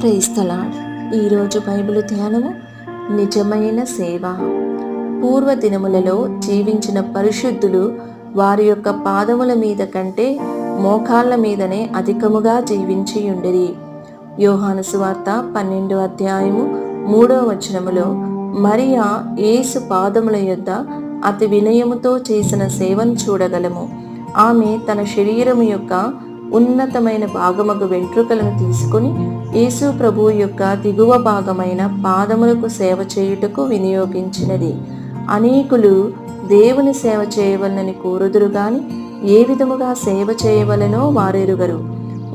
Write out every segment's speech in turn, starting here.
Praise the Lord ఈరోజు Bible ధ్యానము నిజమైన సేవ. పూర్వ దినములలో జీవించిన పరిశుద్ధులు వారి యొక్క పాదముల మీద కంటే మోకాళ్ళ మీదనే అధికముగా జీవించి ఉండిరి. యోహాను సువార్త పన్నెండు అధ్యాయము మూడో వచనములో మరియా ఏసు పాదముల యొద్ద అతి వినయముతో చేసిన సేవను చూడగలము. ఆమె తన శరీరము యొక్క ఉన్నతమైన భాగమగు వెంట్రుకలను తీసుకుని యేసు ప్రభువు యొక్క దిగువ భాగమైన పాదములకు సేవ చేయుటకు వినియోగించినది. అనేకులు దేవుని సేవ చేయవలనని కోరుదురు గాని ఏ విధముగా సేవ చేయవలనో వారెరుగరు.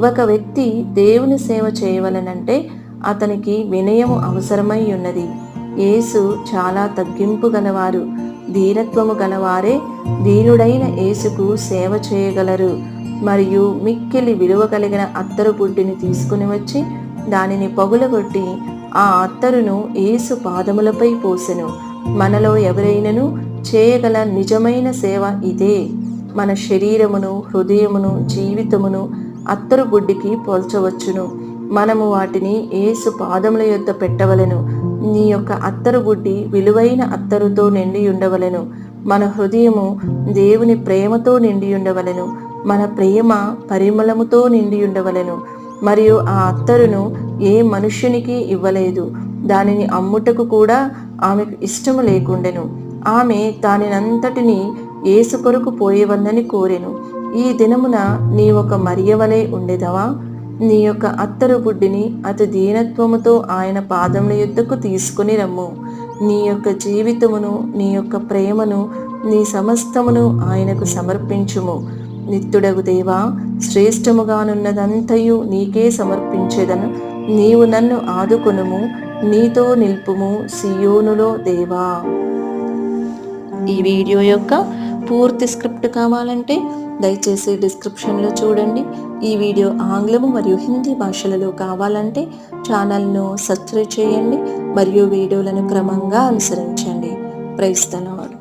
ఒక వ్యక్తి దేవుని సేవ చేయవలనంటే అతనికి వినయము అవసరమై ఉన్నది. యేసు చాలా తగ్గింపు గలవారు దీనత్వము గలవారే దీనుడైన యేసుకు సేవ చేయగలరు. మరియు మిక్కిలి విలువ కలిగిన అత్తరు బుడ్డిని తీసుకుని వచ్చి దానిని పగులగొట్టి ఆ అత్తరును ఏసు పాదములపై పోసెను. మనలో ఎవరైనను చేయగల నిజమైన సేవ ఇదే. మన శరీరమును హృదయమును జీవితమును అత్తరు బుడ్డికి పోల్చవచ్చును. మనము వాటిని ఏసు పాదముల యొద్ద పెట్టవలెను. నీ యొక్క అత్తరు బుడ్డి విలువైన అత్తరుతో నిండి ఉండవలెను. మన హృదయము దేవుని ప్రేమతో నిండి ఉండవలెను. మన ప్రేమ పరిమళముతో నిండి ఉండవలెను. మరియు ఆ అత్తరును ఏ మనుష్యునికి ఇవ్వలేదు. దానిని అమ్ముటకు కూడా ఆమెకు ఇష్టము లేకుండెను. ఆమె దానినంతటిని ఏసు కొరకు పోయేవన్నని కోరెను. ఈ దినమున నీ ఒక మరియవలే ఉండేదవా? నీ యొక్క అత్తరు బుడ్డిని అతి దీనత్వముతో ఆయన పాదముల యుద్ధకు తీసుకుని రమ్ము. నీ యొక్క జీవితమును నీ యొక్క ప్రేమను నీ సమస్తమును ఆయనకు సమర్పించుము. నిత్యుడగు దేవా శ్రేష్టముగానున్నదంతయు నీకే సమర్పించేదను. నీవు నన్ను ఆదుకొనుము నీతో నిల్పుము సియోనులో దేవా. ఈ వీడియో యొక్క పూర్తి స్క్రిప్ట్ కావాలంటే దయచేసి డిస్క్రిప్షన్లో చూడండి. ఈ వీడియో ఆంగ్లము మరియు హిందీ భాషలలో కావాలంటే ఛానల్ను సబ్స్క్రైబ్ చేయండి మరియు వీడియోలను క్రమంగా అనుసరించండి. ప్రైస్తలాడ్